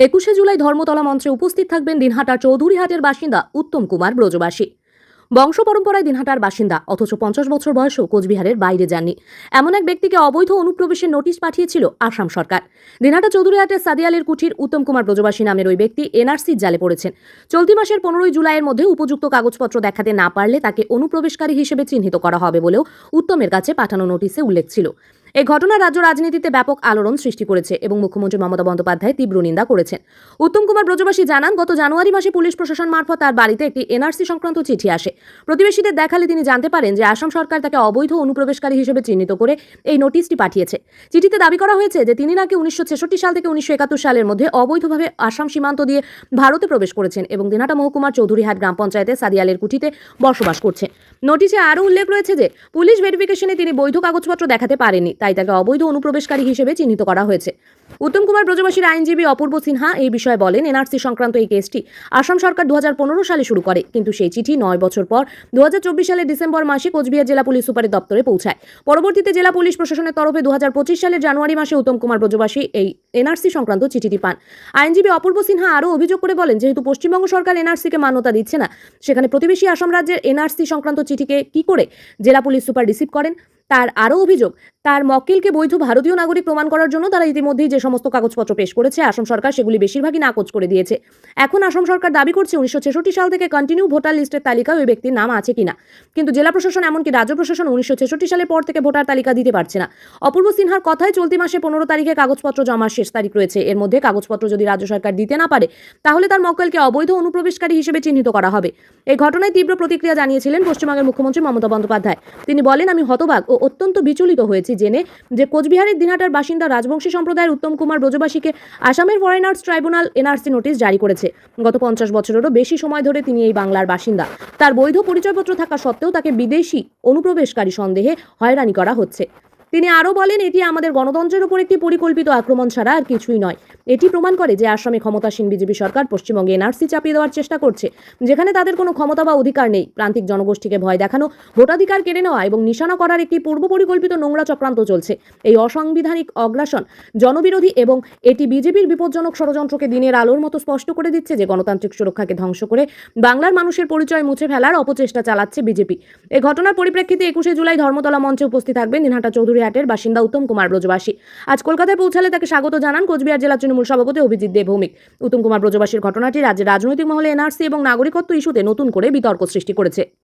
একুশে জুলাই ধর্মতলা মঞ্চে উপস্থিত থাকবেন দিনহাটার চৌধুরীহাটের বাসিন্দা উত্তম কুমার ব্রজবাসী। বংশ পরম্পরায় দিনহাটার বাসিন্দা, অথচ পঞ্চাশ বছর বয়সেও কোচবিহারের বাইরে যাননি। এমন এক ব্যক্তিকে অবৈধ অনুপ্রবেশের নোটিশ পাঠিয়েছিল আসাম সরকার। দিনহাটা চৌধুরীহাটের সাদিয়ালের কুঠির উত্তম কুমার ব্রজবাসী নামের ওই ব্যক্তি এনআরসির জালে পড়েছেন। চলতি মাসের পনেরোই জুলাইয়ের মধ্যে উপযুক্ত কাগজপত্র দেখাতে না পারলে তাকে অনুপ্রবেশকারী হিসেবে চিহ্নিত করা হবে বলেও উত্তমের কাছে পাঠানো নোটিশে উল্লেখ ছিল। এই ঘটনা রাজ্য রাজনীতিতে ব্যাপক আলোড়ন সৃষ্টি করেছে এবং মুখ্যমন্ত্রী মমতা বন্দ্যোপাধ্যায় তীব্র নিন্দা করেছেন। উত্তম কুমার ব্রজবাসী জানান, গত জানুয়ারি মাসে পুলিশ প্রশাসন মারফত তার বাড়িতে একটি এনআরসি সংক্রান্ত চিঠি আসে। প্রতিবেশীদের দেখালে তিনি জানতে পারেন যে আসাম সরকার তাকে অবৈধ অনুপ্রবেশকারী হিসেবে চিহ্নিত করে এই নোটিশটি পাঠিয়েছে। চিঠিতে দাবি করা হয়েছে যে তিনি নাকি উনিশশো ছেষট্টি সাল থেকে উনিশশো একাত্তর সালের মধ্যে অবৈধভাবে আসাম সীমান্ত দিয়ে ভারতে প্রবেশ করেছেন এবং দিনাটা মহকুমার চৌধুরীহাট গ্রাম পঞ্চায়েতে সাদিয়ালের কুঠিতে বসবাস করছেন। নোটিশে আরও উল্লেখ রয়েছে যে পুলিশ ভেরিফিকেশনে তিনি বৈধ কাগজপত্র দেখাতে পারেননি। তাই তাকে অবৈধ অনুপ্রবেশকারী হিসেবে চিহ্নিত করা হয়েছে। উত্তম কুমার ব্রজবাসীর আইনজীবী অপূর্ব সিনহা এই বিষয়ে বলেন, এনআরসি সংক্রান্ত এই কেসটি আসাম সরকার দু হাজার পনেরো সালে শুরু করে, কিন্তু সেই চিঠি নয় বছর পর দু হাজার চব্বিশ সালের ডিসেম্বর মাসে কোচবিহার জেলা পুলিশ সুপারের দপ্তরে পৌঁছায়। পরবর্তীতে জেলা পুলিশ প্রশাসনের তরফে দু হাজার পঁচিশ সালের জানুয়ারি মাসে উত্তম কুমার ব্রজবাসী এই এনআরসি সংক্রান্ত চিঠিটি পান। আইনজীবী অপূর্ব সিনহা আরও অভিযোগ করে বলেন, যেহেতু পশ্চিমবঙ্গ সরকার এনআরসিকে মান্যতা দিচ্ছে না, সেখানে প্রতিবেশী আসাম রাজ্যের এনআরসি সংক্রান্ত চিঠিকে কি করে জেলা পুলিশ সুপার রিসিভ করেন? তার আরও অভিযোগ, তার মক্কেলকে বৈধ ভারতীয় নাগরিক প্রমাণ করার জন্য তারা ইতিমধ্যেই যে সমস্ত কাগজপত্র পেশ করেছে, আসাম সরকার সেগুলি বেশিরভাগই নাকচ করে দিয়েছে। এখন আসাম সরকার দাবি করছে উনিশশো সাল থেকে কন্টিনিউ ভোটার লিস্টের তালিকায় ওই ব্যক্তির নাম আছে কিনা। কিন্তু জেলা প্রশাসন এমনকি রাজ্য প্রশাসন উনিশশো ছেষট্টি সালের পর থেকে ভোটার তালিকা দিতে পারছে না। অপূর্ব সিনহার কথায় চলতি মাসে পনেরো তারিখে কাগজপত্র জমার শেষ তারিখ রয়েছে। এর মধ্যে কাগজপত্র যদি রাজ্য সরকার দিতে না পারে, তাহলে তার মক্কেলকে অবৈধ অনুপ্রবেশকারী হিসেবে চিহ্নিত করা হবে। এই ঘটনায় তীব্র প্রতিক্রিয়া জানিয়েছিলেন পশ্চিমবঙ্গের মুখ্যমন্ত্রী মমতা বন্দ্যোপাধ্যায়। তিনি বলেন, আমি হতবাক অত্যন্ত বিচলিত হয়েছি জেনে যে কোচবিহারের দিনহাটার বাসিন্দা রাজবংশী সম্প্রদায়ের উত্তম কুমার ব্রজবাসীকে আসামের ফরেনার্স ট্রাইব্যুনাল এনআরসি নোটিশ জারি করেছে। গত পঞ্চাশ বছরেরও বেশি সময় ধরে তিনি এই বাংলার বাসিন্দা। তার বৈধ পরিচয়পত্র থাকা সত্ত্বেও তাকে বিদেশি অনুপ্রবেশকারী সন্দেহে হয়রানি করা হচ্ছে। তিনি আরও বলেন, এটি আমাদের গণতন্ত্রের উপর একটি পরিকল্পিত আক্রমণ ছাড়া আর কিছুই নয়। এটি প্রমাণ করে যে আসামে ক্ষমতাসীন বিজেপি সরকার পশ্চিমবঙ্গে এনআরসি চাপিয়ে দেওয়ার চেষ্টা করছে, যেখানে তাদের কোনো ক্ষমতা বা অধিকার নেই। প্রান্তিক জনগোষ্ঠীকে ভয় দেখানো, ভোটাধিকার কেড়ে নেওয়া এবং নিশানা করার একটি পূর্ব পরিকল্পিত নোংরা চক্রান্ত চলছে। এই অসাংবিধানিক অগ্রাসন জনবিরোধী এবং এটি বিজেপির বিপজ্জনক ষড়যন্ত্রকে দিনের আলোর মতো স্পষ্ট করে দিচ্ছে যে গণতান্ত্রিক সুরক্ষাকে ধ্বংস করে বাংলার মানুষের পরিচয় মুছে ফেলার অপচেষ্টা চালাচ্ছে বিজেপি। এই ঘটনার পরিপ্রেক্ষিতে একুশে জুলাই ধর্মতলা মঞ্চে উপস্থিত থাকবেন দিনহাটা চৌধুরীহাটের বাসিন্দা উত্তম কুমার ব্রজবাসী। আজ কলকাতায় পৌঁছালে তাকে স্বাগত জানান কোচবিহার জেলা তৃণমূল সভাপতি অভিজিৎ দেব ভৌমিক। উত্তম কুমার ব্রজবাসীর ঘটনাটি রাজ্যের রাজনৈতিক মহলে এনআরসি এবং নাগরিকত্ব ইস্যুতে নতুন করে বিতর্ক সৃষ্টি করেছে।